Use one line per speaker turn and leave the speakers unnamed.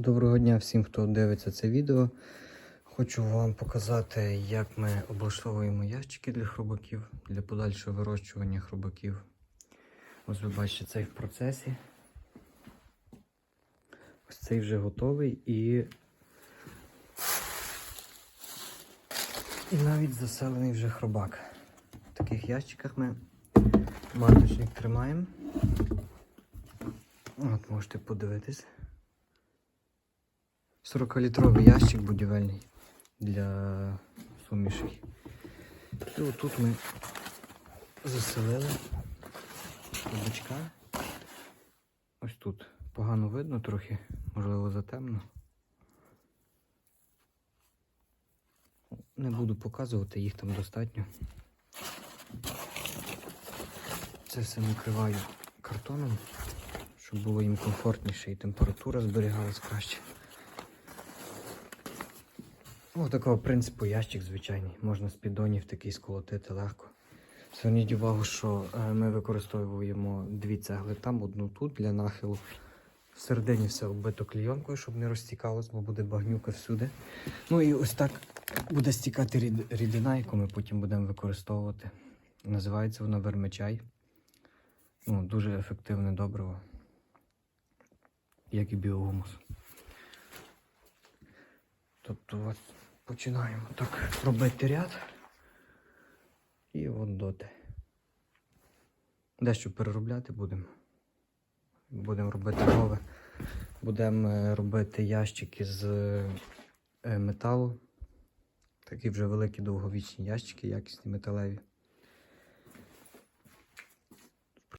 Доброго дня всім, хто дивиться це відео. Хочу вам показати, як ми облаштовуємо ящики для хробаків, для подальшого вирощування хробаків. Ось ви бачите цей в процесі. Ось цей вже готовий і, і навіть заселений вже хробак. В таких ящиках ми маточник тримаємо. От можете подивитись. 40-літровий ящик будівельний для сумішей. І отут ми заселили бачка. Ось тут погано видно трохи, можливо, затемно. Не буду показувати, їх там достатньо. Це все накриваю картоном, щоб було їм комфортніше і температура зберігалась краще. Ось такого принципу ящик звичайний. Можна з піддонів такий сколотити легко. Зверніть увагу, що е, ми використовуємо дві цегли там, одну тут для нахилу. Всередині все оббито клійонкою, щоб не розтікалось, бо буде багнюка всюди. Ну і ось так буде стікати рід- рідина, яку ми потім будемо використовувати. Називається вона вермичай. Ну, дуже ефективне добриво, як і біогумус. Тобто от починаємо так робити ряд. І от доти. Дещо переробляти будемо. Будемо робити нове. Будемо е, робити ящики з е, металу. Такі вже великі довговічні ящики, якісні металеві.